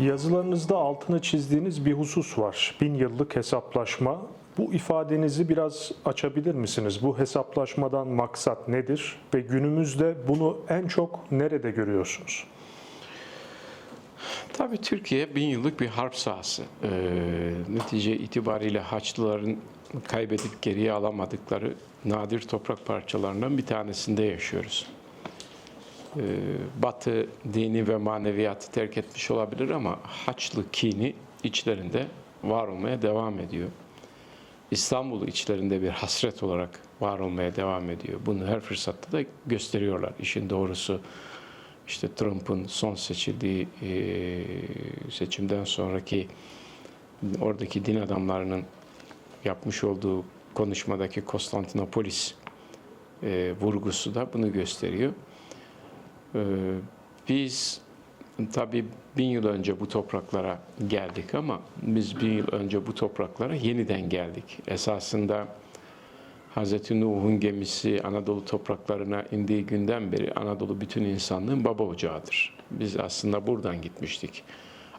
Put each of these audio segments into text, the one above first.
Yazılarınızda altını çizdiğiniz bir husus var. Bin yıllık hesaplaşma. Bu ifadenizi biraz açabilir misiniz? Bu hesaplaşmadan maksat nedir ve günümüzde bunu en çok nerede görüyorsunuz? Tabii Türkiye bin yıllık bir harp sahası. Ee, netice itibariyle Haçlıların kaybedip geriye alamadıkları nadir toprak parçalarından bir tanesinde yaşıyoruz. Ee, Batı dini ve maneviyatı terk etmiş olabilir ama Haçlı kini içlerinde var olmaya devam ediyor. İstanbul içlerinde bir hasret olarak var olmaya devam ediyor. Bunu her fırsatta da gösteriyorlar. İşin doğrusu işte Trump'ın son seçildiği e, seçimden sonraki oradaki din adamlarının yapmış olduğu konuşmadaki Konstantinopolis e, vurgusu da bunu gösteriyor. E, biz tabii bin yıl önce bu topraklara geldik ama biz bin yıl önce bu topraklara yeniden geldik. Esasında Hz. Nuh'un gemisi Anadolu topraklarına indiği günden beri Anadolu bütün insanlığın baba ocağıdır. Biz aslında buradan gitmiştik.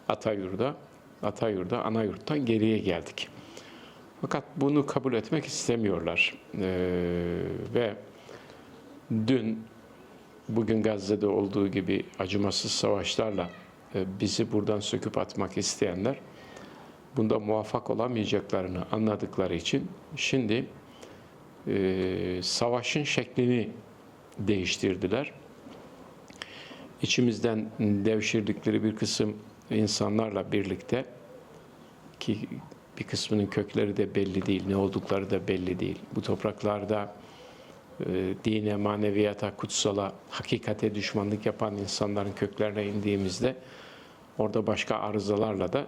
Atayur'da, Atayur'da, Anayurt'tan geriye geldik. Fakat bunu kabul etmek istemiyorlar. Ee, ve dün bugün Gazze'de olduğu gibi acımasız savaşlarla e, bizi buradan söküp atmak isteyenler bunda muvaffak olamayacaklarını anladıkları için şimdi e, savaşın şeklini değiştirdiler. İçimizden devşirdikleri bir kısım insanlarla birlikte ki bir kısmının kökleri de belli değil, ne oldukları da belli değil. Bu topraklarda dine, maneviyata, kutsala, hakikate düşmanlık yapan insanların köklerine indiğimizde orada başka arızalarla da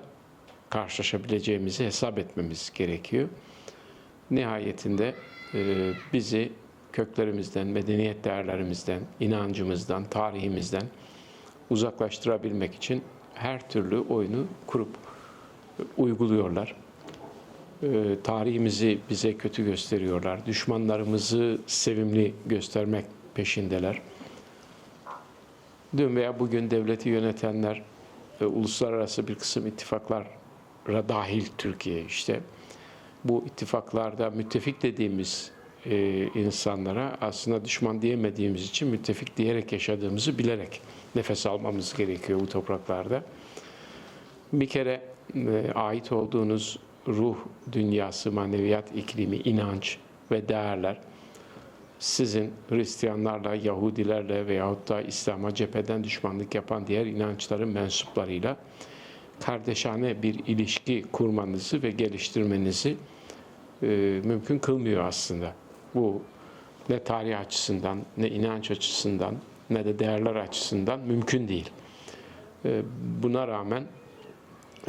karşılaşabileceğimizi hesap etmemiz gerekiyor. Nihayetinde e, bizi köklerimizden, medeniyet değerlerimizden, inancımızdan, tarihimizden uzaklaştırabilmek için her türlü oyunu kurup uyguluyorlar. E, tarihimizi bize kötü gösteriyorlar. Düşmanlarımızı sevimli göstermek peşindeler. Dün veya bugün devleti yönetenler e, uluslararası bir kısım ittifaklara dahil Türkiye işte bu ittifaklarda müttefik dediğimiz e, insanlara aslında düşman diyemediğimiz için müttefik diyerek yaşadığımızı bilerek nefes almamız gerekiyor bu topraklarda. Bir kere e, ait olduğunuz ruh dünyası, maneviyat iklimi, inanç ve değerler sizin Hristiyanlarla, Yahudilerle veyahut da İslam'a cepheden düşmanlık yapan diğer inançların mensuplarıyla kardeşane bir ilişki kurmanızı ve geliştirmenizi e, mümkün kılmıyor aslında. Bu ne tarih açısından, ne inanç açısından, ne de değerler açısından mümkün değil. E, buna rağmen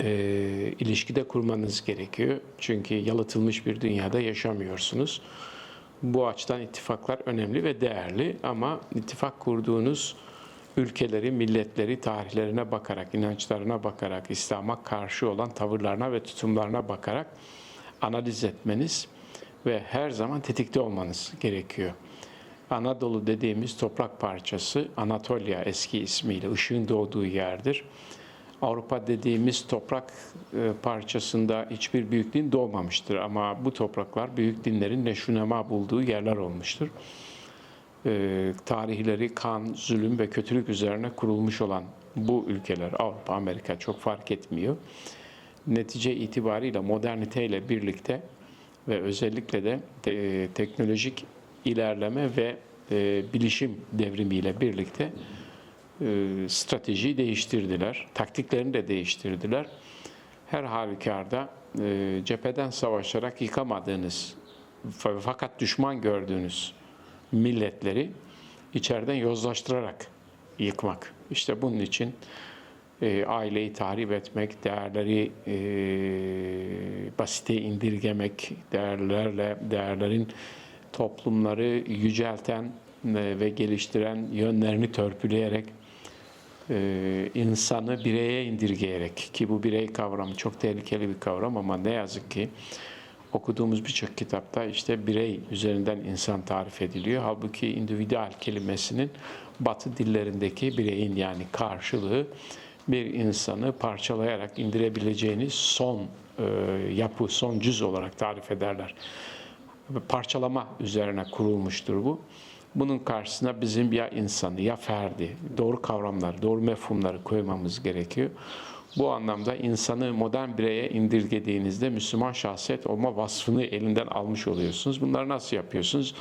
e, ilişkide kurmanız gerekiyor. Çünkü yalıtılmış bir dünyada yaşamıyorsunuz. Bu açıdan ittifaklar önemli ve değerli ama ittifak kurduğunuz ülkeleri, milletleri, tarihlerine bakarak, inançlarına bakarak, İslam'a karşı olan tavırlarına ve tutumlarına bakarak analiz etmeniz ve her zaman tetikte olmanız gerekiyor. Anadolu dediğimiz toprak parçası Anatolia eski ismiyle ışığın doğduğu yerdir. Avrupa dediğimiz toprak e, parçasında hiçbir büyük din doğmamıştır ama bu topraklar büyük dinlerin neşunema bulduğu yerler olmuştur. E, tarihleri kan, zulüm ve kötülük üzerine kurulmuş olan bu ülkeler Avrupa, Amerika çok fark etmiyor. Netice itibariyle moderniteyle birlikte ve özellikle de e, teknolojik ilerleme ve e, bilişim devrimiyle birlikte stratejiyi değiştirdiler. Taktiklerini de değiştirdiler. Her halükarda e, cepheden savaşarak yıkamadığınız fakat düşman gördüğünüz milletleri içeriden yozlaştırarak yıkmak. İşte bunun için e, aileyi tahrip etmek, değerleri e, basite indirgemek, değerlerle değerlerin toplumları yücelten e, ve geliştiren yönlerini törpüleyerek e, insanı bireye indirgeyerek ki bu birey kavramı çok tehlikeli bir kavram ama ne yazık ki okuduğumuz birçok kitapta işte birey üzerinden insan tarif ediliyor. Halbuki individual kelimesinin batı dillerindeki bireyin yani karşılığı bir insanı parçalayarak indirebileceğiniz son e, yapı, son cüz olarak tarif ederler. Parçalama üzerine kurulmuştur bu. Bunun karşısına bizim ya insanı ya ferdi, doğru kavramlar, doğru mefhumları koymamız gerekiyor. Bu anlamda insanı modern bireye indirgediğinizde Müslüman şahsiyet olma vasfını elinden almış oluyorsunuz. Bunları nasıl yapıyorsunuz?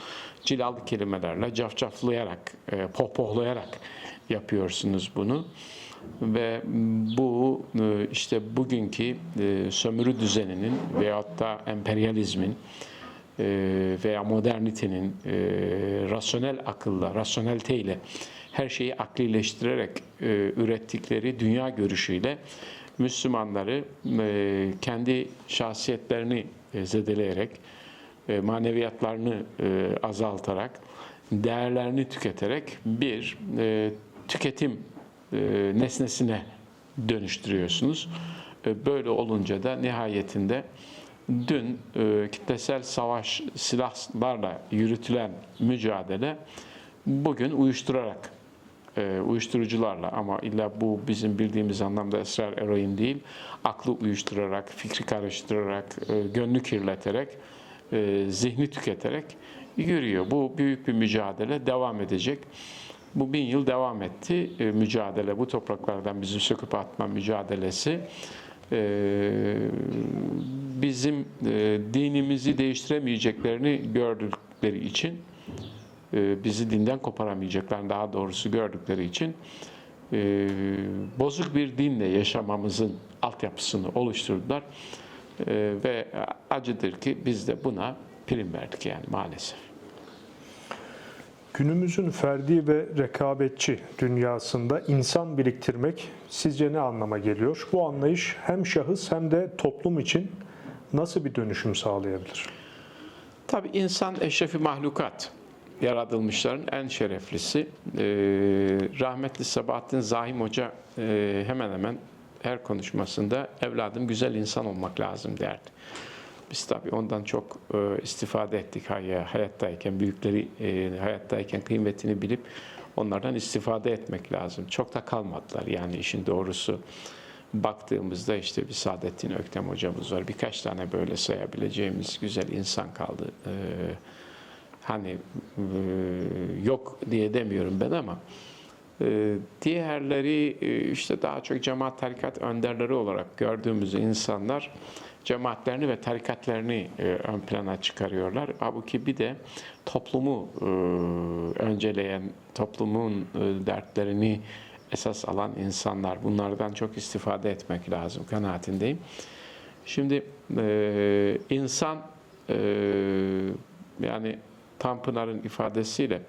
Cilalı kelimelerle, cafcaflayarak, e, pohpohlayarak yapıyorsunuz bunu. Ve bu e, işte bugünkü e, sömürü düzeninin veyahut da emperyalizmin veya modernitenin e, rasyonel akılla, rasyoneliteyle her şeyi aklileştirerek e, ürettikleri dünya görüşüyle Müslümanları e, kendi şahsiyetlerini e, zedeleyerek, e, maneviyatlarını e, azaltarak, değerlerini tüketerek bir e, tüketim e, nesnesine dönüştürüyorsunuz. E, Böyle olunca da nihayetinde dün e, kitlesel savaş silahlarla yürütülen mücadele bugün uyuşturarak e, uyuşturucularla ama illa bu bizim bildiğimiz anlamda esrar eroin değil, aklı uyuşturarak, fikri karıştırarak, e, gönlü kirleterek, e, zihni tüketerek yürüyor. Bu büyük bir mücadele devam edecek. Bu bin yıl devam etti e, mücadele, bu topraklardan bizi söküp atma mücadelesi. E, bizim e, dinimizi değiştiremeyeceklerini gördükleri için e, bizi dinden koparamayacaklarını daha doğrusu gördükleri için e, bozuk bir dinle yaşamamızın altyapısını oluşturdular. E, ve acıdır ki biz de buna prim verdik yani maalesef. Günümüzün ferdi ve rekabetçi dünyasında insan biriktirmek sizce ne anlama geliyor? Bu anlayış hem şahıs hem de toplum için nasıl bir dönüşüm sağlayabilir? Tabii insan eşrefi mahlukat. Yaratılmışların en şereflisi. Ee, rahmetli Sabahattin Zahim Hoca e, hemen hemen her konuşmasında evladım güzel insan olmak lazım derdi. Biz tabii ondan çok e, istifade ettik hay- hayattayken, büyükleri e, hayattayken kıymetini bilip onlardan istifade etmek lazım. Çok da kalmadılar yani işin doğrusu. Baktığımızda işte bir Saadettin Öktem hocamız var. Birkaç tane böyle sayabileceğimiz güzel insan kaldı. Ee, hani e, yok diye demiyorum ben ama e, diğerleri e, işte daha çok cemaat tarikat önderleri olarak gördüğümüz insanlar cemaatlerini ve tarikatlerini e, ön plana çıkarıyorlar. Halbuki bir de toplumu e, önceleyen, toplumun e, dertlerini esas alan insanlar. Bunlardan çok istifade etmek lazım kanaatindeyim. Şimdi e, insan yani Tanpınar'ın ifadesiyle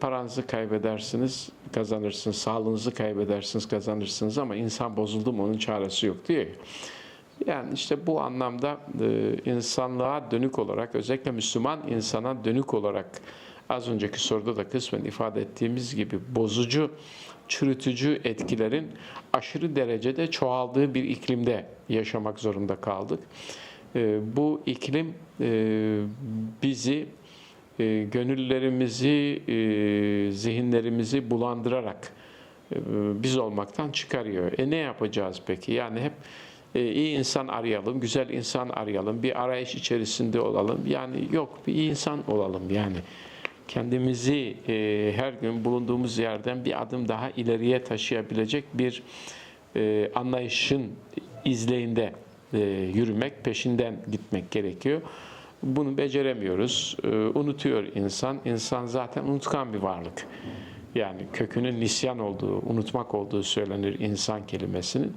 paranızı kaybedersiniz, kazanırsınız, sağlığınızı kaybedersiniz, kazanırsınız ama insan bozuldu mu onun çaresi yok diyor. Ya. Yani işte bu anlamda e, insanlığa dönük olarak, özellikle Müslüman insana dönük olarak az önceki soruda da kısmen ifade ettiğimiz gibi bozucu, çürütücü etkilerin aşırı derecede çoğaldığı bir iklimde yaşamak zorunda kaldık. E, bu iklim e, bizi gönüllerimizi, zihinlerimizi bulandırarak biz olmaktan çıkarıyor. E ne yapacağız peki? Yani hep iyi insan arayalım, güzel insan arayalım, bir arayış içerisinde olalım. Yani yok bir iyi insan olalım yani. Kendimizi e, her gün bulunduğumuz yerden bir adım daha ileriye taşıyabilecek bir e, anlayışın izleyinde e, yürümek, peşinden gitmek gerekiyor. Bunu beceremiyoruz. E, unutuyor insan. İnsan zaten unutkan bir varlık. Yani kökünün nisyan olduğu, unutmak olduğu söylenir insan kelimesinin.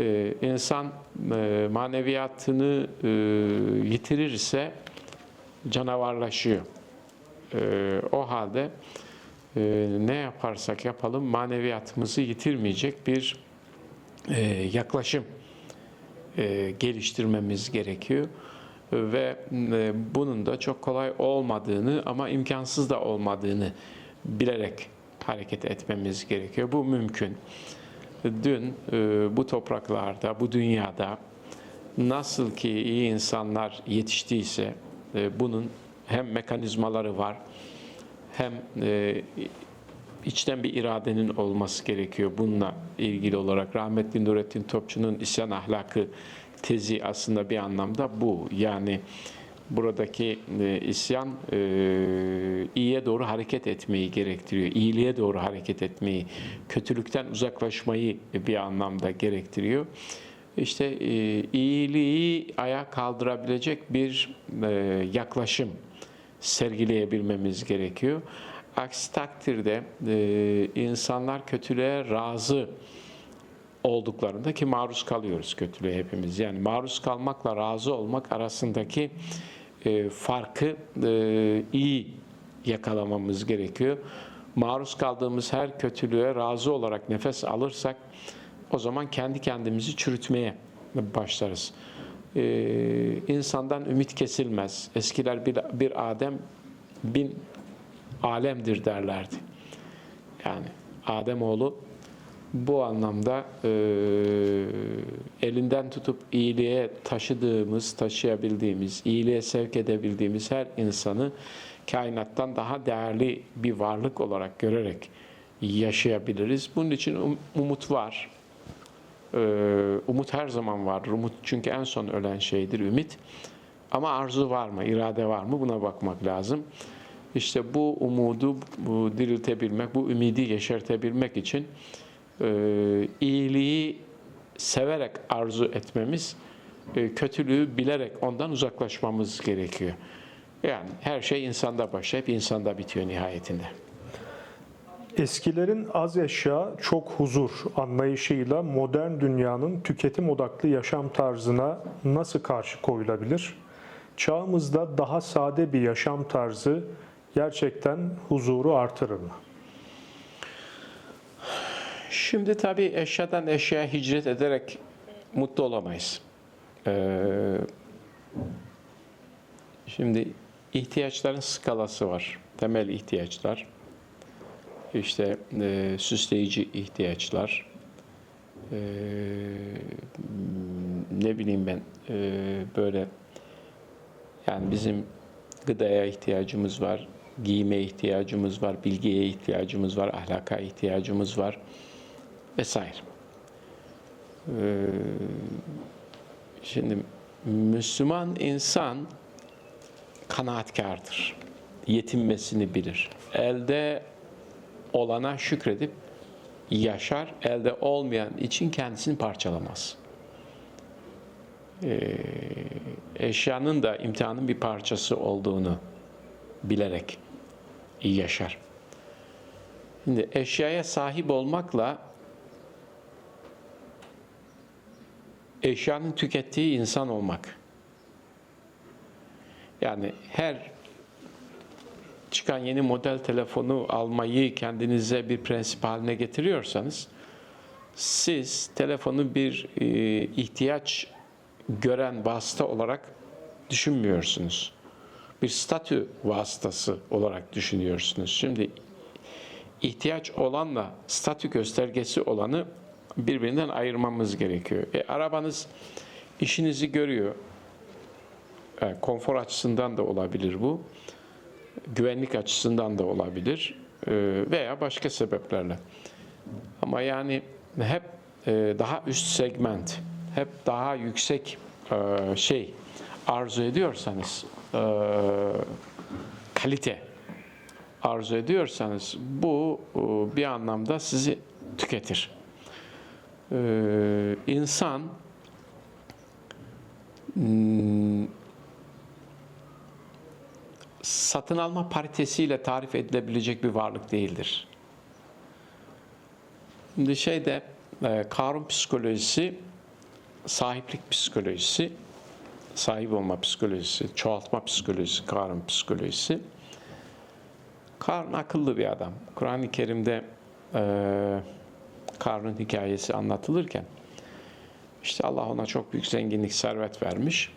Ee, insan e, maneviyatını e, yitirirse canavarlaşıyor. Ee, o halde e, ne yaparsak yapalım maneviyatımızı yitirmeyecek bir e, yaklaşım geliştirmemiz gerekiyor ve bunun da çok kolay olmadığını ama imkansız da olmadığını bilerek hareket etmemiz gerekiyor. Bu mümkün. Dün e, bu topraklarda, bu dünyada nasıl ki iyi insanlar yetiştiyse e, bunun hem mekanizmaları var hem e, içten bir iradenin olması gerekiyor bununla ilgili olarak. Rahmetli Nurettin Topçu'nun isyan ahlakı tezi aslında bir anlamda bu. Yani buradaki e, isyan e, iyiye doğru hareket etmeyi gerektiriyor. İyiliğe doğru hareket etmeyi, kötülükten uzaklaşmayı bir anlamda gerektiriyor. İşte e, iyiliği ayağa kaldırabilecek bir e, yaklaşım sergileyebilmemiz gerekiyor. Aksi takdirde e, insanlar kötülüğe razı olduklarında ki maruz kalıyoruz kötülüğe hepimiz. Yani maruz kalmakla razı olmak arasındaki e, farkı e, iyi yakalamamız gerekiyor. Maruz kaldığımız her kötülüğe razı olarak nefes alırsak o zaman kendi kendimizi çürütmeye başlarız. Ee, insandan ümit kesilmez. Eskiler bir, bir Adem bin alemdir derlerdi. Yani Ademoğlu bu anlamda e, elinden tutup iyiliğe taşıdığımız, taşıyabildiğimiz, iyiliğe sevk edebildiğimiz her insanı kainattan daha değerli bir varlık olarak görerek yaşayabiliriz. Bunun için um- umut var. Ee, umut her zaman var. Umut çünkü en son ölen şeydir ümit. Ama arzu var mı, irade var mı buna bakmak lazım. İşte bu umudu bu diriltebilmek, bu ümidi yeşertebilmek için e, iyiliği severek arzu etmemiz, e, kötülüğü bilerek ondan uzaklaşmamız gerekiyor. Yani her şey insanda başlayıp insanda bitiyor nihayetinde. Eskilerin az eşya, çok huzur anlayışıyla modern dünyanın tüketim odaklı yaşam tarzına nasıl karşı koyulabilir? Çağımızda daha sade bir yaşam tarzı gerçekten huzuru artırır mı? Şimdi tabii eşyadan eşyaya hicret ederek mutlu olamayız. Ee, şimdi ihtiyaçların skalası var. Temel ihtiyaçlar. İşte e, süsleyici ihtiyaçlar. Ee, ne bileyim ben e, böyle yani bizim gıdaya ihtiyacımız var, giyime ihtiyacımız var, bilgiye ihtiyacımız var, ahlaka ihtiyacımız var vesaire. Ee, şimdi Müslüman insan kanaatkardır. Yetinmesini bilir. Elde olana şükredip yaşar. Elde olmayan için kendisini parçalamaz. Ee, eşyanın da imtihanın bir parçası olduğunu bilerek yaşar. Şimdi eşyaya sahip olmakla eşyanın tükettiği insan olmak. Yani her çıkan yeni model telefonu almayı kendinize bir prensip haline getiriyorsanız siz telefonu bir e, ihtiyaç gören vasıta olarak düşünmüyorsunuz. Bir statü vasıtası olarak düşünüyorsunuz. Şimdi ihtiyaç olanla statü göstergesi olanı birbirinden ayırmamız gerekiyor. E, arabanız işinizi görüyor. E, konfor açısından da olabilir bu. Güvenlik açısından da olabilir. E, veya başka sebeplerle. Ama yani hep e, daha üst segment, hep daha yüksek e, şey arzu ediyorsanız e, kalite arzu ediyorsanız bu e, bir anlamda sizi tüketir. Ee, insan hmm, satın alma paritesiyle tarif edilebilecek bir varlık değildir. Şimdi şeyde e, Karun psikolojisi, sahiplik psikolojisi, sahip olma psikolojisi, çoğaltma psikolojisi, Karun psikolojisi. Karun akıllı bir adam. Kur'an-ı Kerim'de e, Karun hikayesi anlatılırken işte Allah ona çok büyük zenginlik, servet vermiş.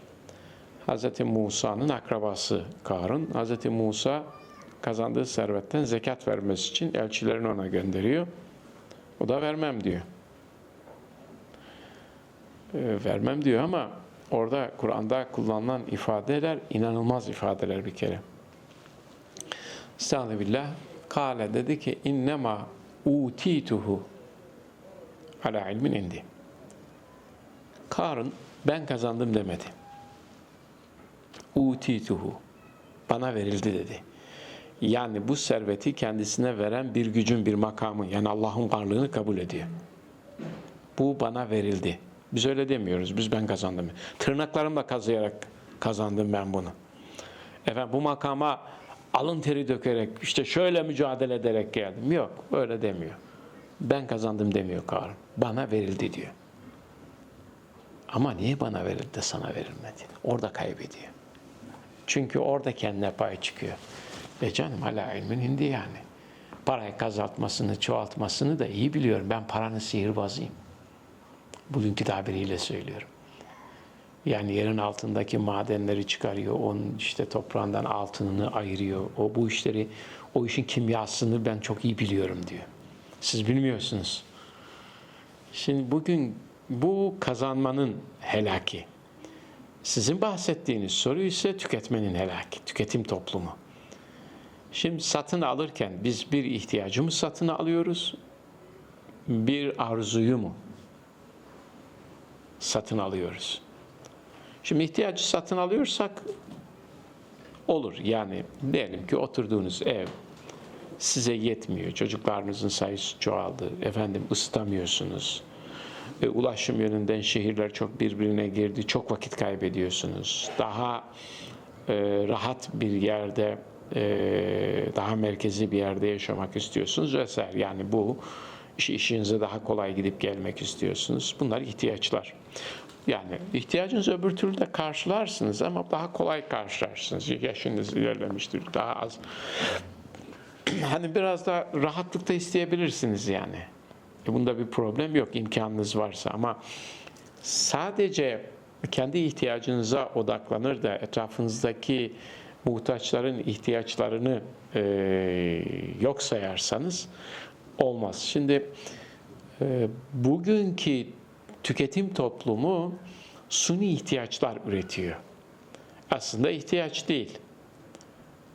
Hz. Musa'nın akrabası Karun. Hz. Musa kazandığı servetten zekat vermesi için elçilerini ona gönderiyor. O da vermem diyor. Ee, vermem diyor ama orada Kur'an'da kullanılan ifadeler inanılmaz ifadeler bir kere. Estağfirullah. Kale dedi ki innema utituhu ala ilmin indi. Karun ben kazandım demedi. Utituhu bana verildi dedi. Yani bu serveti kendisine veren bir gücün bir makamı yani Allah'ın varlığını kabul ediyor. Bu bana verildi. Biz öyle demiyoruz. Biz ben kazandım. Tırnaklarımla kazıyarak kazandım ben bunu. Efendim bu makama alın teri dökerek işte şöyle mücadele ederek geldim. Yok öyle demiyor. Ben kazandım demiyor Karun. Bana verildi diyor. Ama niye bana verildi de sana verilmedi? Orada kaybediyor. Çünkü orada kendine pay çıkıyor. Ve canım hala ilmin indi yani. Parayı kazaltmasını, çoğaltmasını da iyi biliyorum. Ben paranın sihirbazıyım. Bugünkü tabiriyle söylüyorum. Yani yerin altındaki madenleri çıkarıyor, onun işte toprağından altınını ayırıyor. O bu işleri, o işin kimyasını ben çok iyi biliyorum diyor. Siz bilmiyorsunuz. Şimdi bugün bu kazanmanın helaki. Sizin bahsettiğiniz soru ise tüketmenin helaki, tüketim toplumu. Şimdi satın alırken biz bir ihtiyacı mı satın alıyoruz, bir arzuyu mu satın alıyoruz? Şimdi ihtiyacı satın alıyorsak olur. Yani diyelim ki oturduğunuz ev size yetmiyor. Çocuklarınızın sayısı çoğaldı. Efendim ısıtamıyorsunuz. E, ulaşım yönünden şehirler çok birbirine girdi. Çok vakit kaybediyorsunuz. Daha e, rahat bir yerde, e, daha merkezi bir yerde yaşamak istiyorsunuz vesaire. Yani bu iş, işinize daha kolay gidip gelmek istiyorsunuz. Bunlar ihtiyaçlar. Yani ihtiyacınızı öbür türlü de karşılarsınız ama daha kolay karşılarsınız. Yaşınız ilerlemiştir, daha az. Hani biraz da rahatlıkta isteyebilirsiniz yani. E bunda bir problem yok imkanınız varsa ama sadece kendi ihtiyacınıza odaklanır da etrafınızdaki muhtaçların ihtiyaçlarını e, yok sayarsanız olmaz. Şimdi e, bugünkü tüketim toplumu suni ihtiyaçlar üretiyor. Aslında ihtiyaç değil.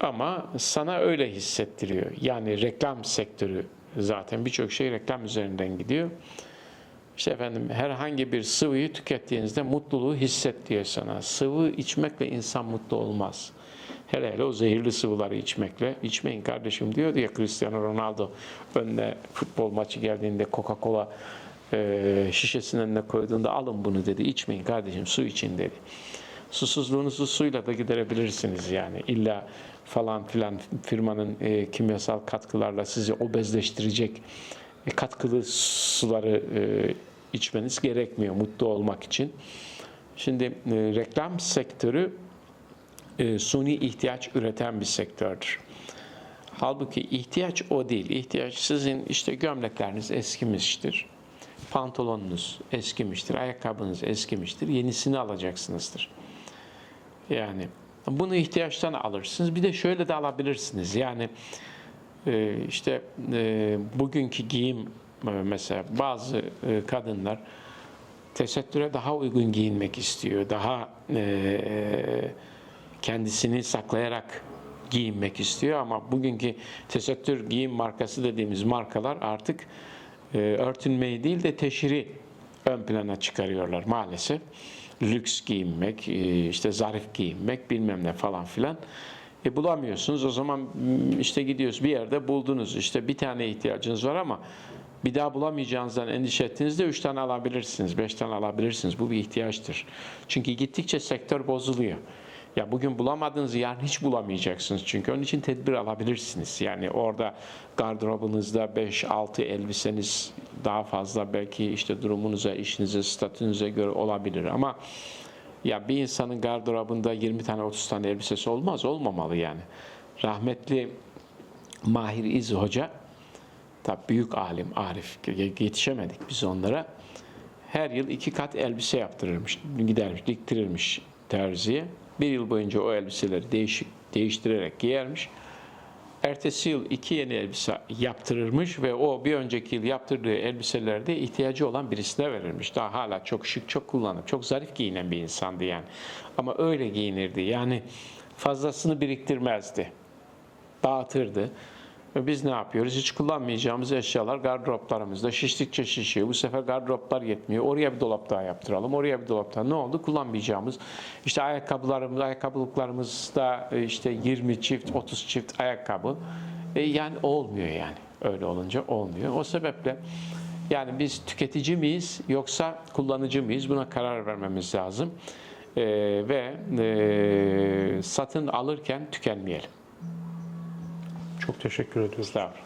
Ama sana öyle hissettiriyor. Yani reklam sektörü zaten birçok şey reklam üzerinden gidiyor. İşte efendim herhangi bir sıvıyı tükettiğinizde mutluluğu hisset diyor sana. Sıvı içmekle insan mutlu olmaz. Hele hele o zehirli sıvıları içmekle. içmeyin kardeşim diyor ya Cristiano Ronaldo önüne futbol maçı geldiğinde Coca-Cola e, şişesinin önüne koyduğunda alın bunu dedi. İçmeyin kardeşim su için dedi. Susuzluğunuzu suyla da giderebilirsiniz yani. İlla falan filan firmanın e, kimyasal katkılarla sizi obezleştirecek e, katkılı suları e, içmeniz gerekmiyor mutlu olmak için. Şimdi e, reklam sektörü e, suni ihtiyaç üreten bir sektördür. Halbuki ihtiyaç o değil. İhtiyaç sizin işte gömlekleriniz eskimiştir. Pantolonunuz eskimiştir, ayakkabınız eskimiştir. Yenisini alacaksınızdır. Yani bunu ihtiyaçtan alırsınız. Bir de şöyle de alabilirsiniz. Yani e, işte e, bugünkü giyim e, mesela bazı kadınlar tesettüre daha uygun giyinmek istiyor. Daha kendisini saklayarak giyinmek istiyor ama bugünkü tesettür giyim markası dediğimiz markalar artık örtünmeyi değil de teşhiri ön plana çıkarıyorlar maalesef. Lüks giyinmek, e, işte zarif giyinmek bilmem ne falan filan. E bulamıyorsunuz o zaman işte gidiyoruz bir yerde buldunuz işte bir tane ihtiyacınız var ama bir daha bulamayacağınızdan endişe ettiğinizde üç tane alabilirsiniz, beş tane alabilirsiniz. Bu bir ihtiyaçtır. Çünkü gittikçe sektör bozuluyor. Ya bugün bulamadığınızı yarın hiç bulamayacaksınız. Çünkü onun için tedbir alabilirsiniz. Yani orada gardırobunuzda 5-6 elbiseniz daha fazla belki işte durumunuza, işinize, statünüze göre olabilir. Ama ya bir insanın gardırobunda 20 tane 30 tane elbisesi olmaz. Olmamalı yani. Rahmetli Mahir İz Hoca tabi büyük alim, arif yetişemedik biz onlara. Her yıl iki kat elbise yaptırırmış, gidermiş, diktirirmiş terziye. Bir yıl boyunca o elbiseleri değişik, değiştirerek giyermiş. Ertesi yıl iki yeni elbise yaptırırmış ve o bir önceki yıl yaptırdığı elbiselerde ihtiyacı olan birisine verirmiş. Daha hala çok şık, çok kullanıp, çok zarif giyinen bir insandı yani. Ama öyle giyinirdi. Yani fazlasını biriktirmezdi. Dağıtırdı. Biz ne yapıyoruz? Hiç kullanmayacağımız eşyalar gardıroplarımızda şiştikçe şişiyor. Bu sefer gardıroplar yetmiyor. Oraya bir dolap daha yaptıralım. Oraya bir dolap daha. Ne oldu? Kullanmayacağımız. İşte ayakkabılarımız, ayakkabılıklarımızda e, işte 20 çift, 30 çift ayakkabı. E, yani olmuyor yani. Öyle olunca olmuyor. O sebeple yani biz tüketici miyiz yoksa kullanıcı mıyız? Buna karar vermemiz lazım. E, ve e, satın alırken tükenmeyelim. Çok teşekkür ediyoruz. Estağfurullah.